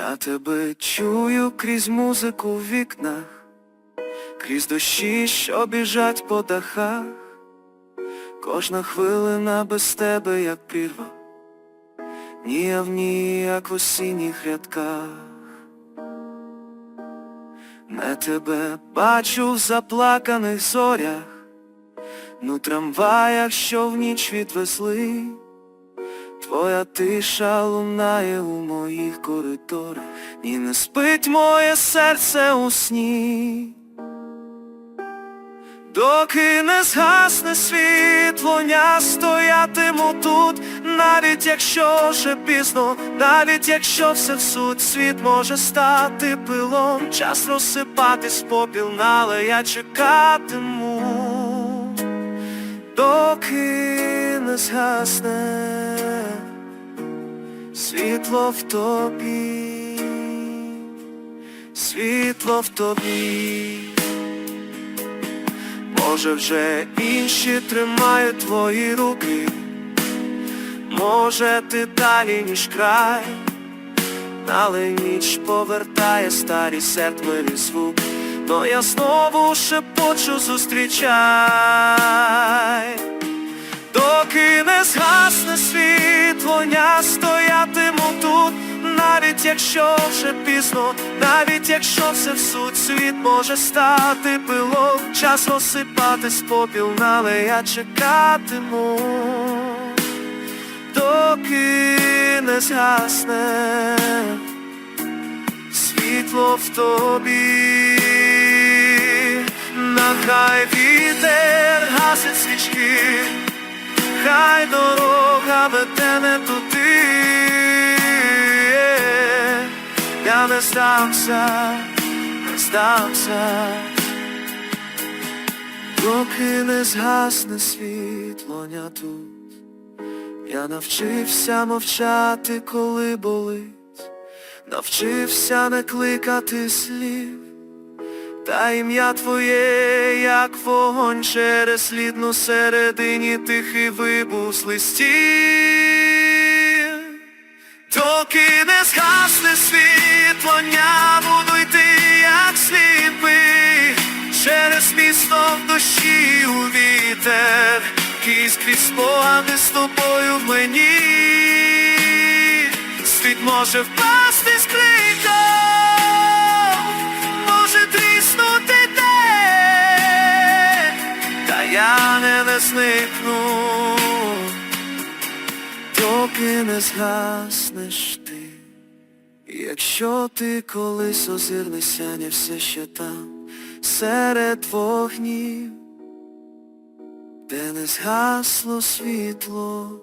Я тебе чую крізь музику в вікнах, крізь дощі, що біжать по дахах, кожна хвилина без тебе, як прірва, ніяв ніяк в осінніх рядках. Не тебе бачу в заплаканих зорях, ну трамваях, що в ніч відвезли. Твоя тиша лунає у моїх коридорах, ні не спить моє серце у сні. Доки не згасне світло, я стоятиму тут, навіть якщо вже пізно, навіть якщо все в суть, світ може стати пилом, час розсипатись попіл, але я чекатиму, доки не згасне світло в тобі, світло в тобі. Може вже інші тримають твої руки, може ти далі, ніж край, але ніч повертає старі сердмелі звуки, то я знову шепочу зустрічай, доки не згасне світло, я навіть якщо вже пізно, навіть якщо все в суть світ може стати пилом, час розсипатись попіл, але я чекатиму, доки не згасне світло в тобі, нехай вітер гасить свічки, хай дорога веде не туди. Я не здамся, доки не згасне світлоня тут. Я навчився мовчати, коли болить, навчився не кликати слів, та ім'я твоє, як вогонь через слідну середині тихий вибух з листів. Доки не згасне світло, я буду йти, як сліпий, через місто в дощі у вітер, крізь крізь спогади з тобою в мені. Світ може впасти з може тріснути день, та я не зникну доки не згаснеш ти. Якщо ти колись озирнешся, не все ще там, серед вогнів, де не згасло світло,